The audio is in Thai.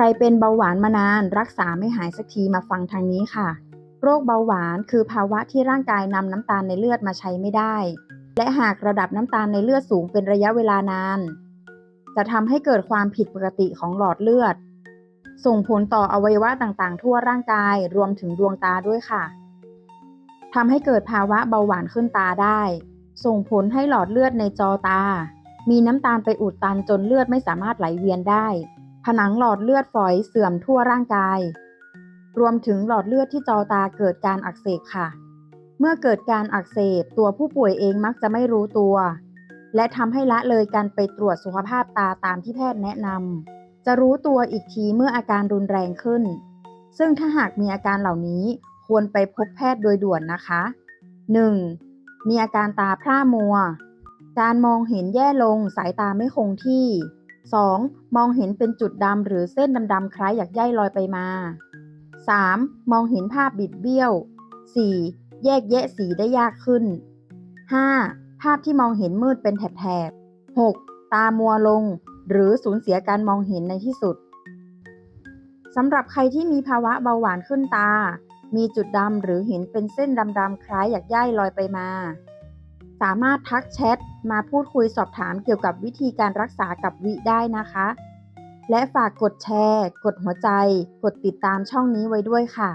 รเป็นเบาหวานมานานรักษาไม่หายสักทีมาฟังทางนี้ค่ะ โรคเบาหวานคือภาวะที่ร่างกายนำน้ำตาลในเลือดมาใช้ไม่ได้ และหากระดับน้ำตาลในเลือดสูงเป็นระยะเวลานาน จะทำให้เกิดความผิดปกติของหลอดเลือด ส่งผลต่ออวัยวะต่างๆ ทั่วร่างกายรวมถึงดวงตาด้วยค่ะทำให้เกิดภาวะเบาหวานขึ้นตาได้ ส่งผลให้หลอดเลือดในจอตา มีน้ำตาลไปอุดตันจนเลือดไม่สามารถไหลเวียนได้ ผนังหลอดเลือดฝอยเสื่อมทั่วร่างกาย รวมถึงหลอดเลือดที่จอตาเกิดการอักเสบค่ะ เมื่อเกิดการอักเสบตัวผู้ป่วยเองมักจะไม่รู้ตัว และทำให้ละเลยการไปตรวจสุขภาพตาตามที่แพทย์แนะนำจะรู้ตัวอีกทีเมื่ออาการรุนแรงขึ้น ซึ่งถ้าหากมีอาการเหล่านี้ควรไปพบแพทย์โดยด่วนนะคะ 1. มีอาการตาพร่ามัว การมองเห็นแย่ลงสายตาไม่คงที่ 2. มองเห็นเป็นจุดดำหรือเส้นดำๆคล้ายหยักใยลอยไปมา 3. มองเห็นภาพบิดเบี้ยว 4. แยกแยะสีได้ยากขึ้น 5. ภาพที่มองเห็นมืดเป็นแถบๆ 6. ตามัวลง หรือสูญเสียการมองเห็นในที่สุดสำหรับใครที่มีภาวะเบาหวานขึ้นตา มีจุดดำหรือเห็นเป็นเส้นดำๆคล้ายหยักใยลอยไปมา สามารถทักแชทมาพูดคุยสอบถามเกี่ยวกับวิธีการรักษากับวิได้นะคะ และฝากกดแชร์ กดหัวใจ กดติดตามช่องนี้ไว้ด้วยค่ะ